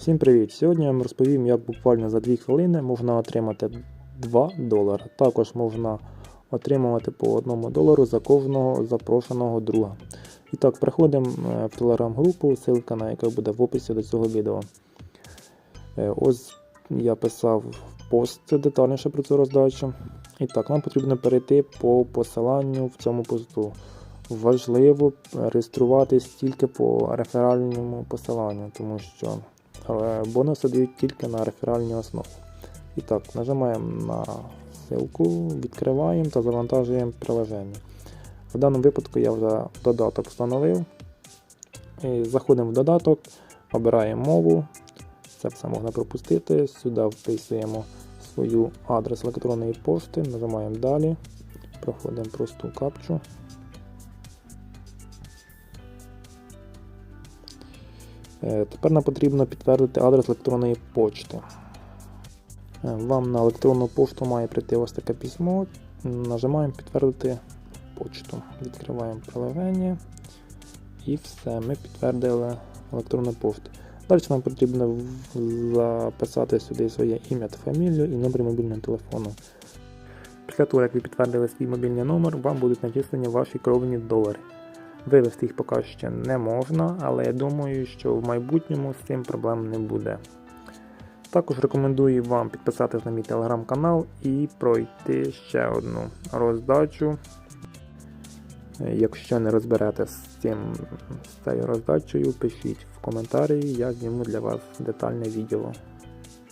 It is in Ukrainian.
Всім привіт! Сьогодні я вам розповім, як буквально за 2 хвилини можна отримати 2 долари. Також можна отримувати по 1 долару за кожного запрошеного друга. І так, переходимо е, в телеграм-групу, ссылка на яка буде в описі до цього відео. Е, Ось я писав пост детальніше про цю роздачу. І так, нам потрібно перейти по посиланню в цьому посту. Важливо реєструватись тільки по реферальному посиланню, тому що е, бонуси дають тільки на реферальній основі. І так, нажимаємо на ссылку, відкриваємо та завантажуємо приложення. В даному випадку я вже додаток встановив. І заходимо в додаток, обираємо мову. Це все можна пропустити. Сюди вписуємо свою адрес електронної пошти, нажимаємо далі, проходимо просту капчу. Тепер нам потрібно підтвердити адрес електронної почти. Е, Вам на електронну пошту має прийти ось таке письмо. Нажимаємо підтвердити почту. Відкриваємо приложення. І все, ми підтвердили електронну пошту. Далі нам потрібно записати сюди своє ім'я та фамілію і номер мобільного телефону. Після того, як ви підтвердили свій мобільний номер, вам будуть начислені ваші кровні долари. Вивести їх поки ще не можна, але я думаю, що в майбутньому з цим проблем не буде. Також рекомендую вам підписатись на мій телеграм-канал і пройти ще одну роздачу. Якщо не розберетесь з цим з цією роздачею, пишіть в коментарі, я зніму для вас детальне відео.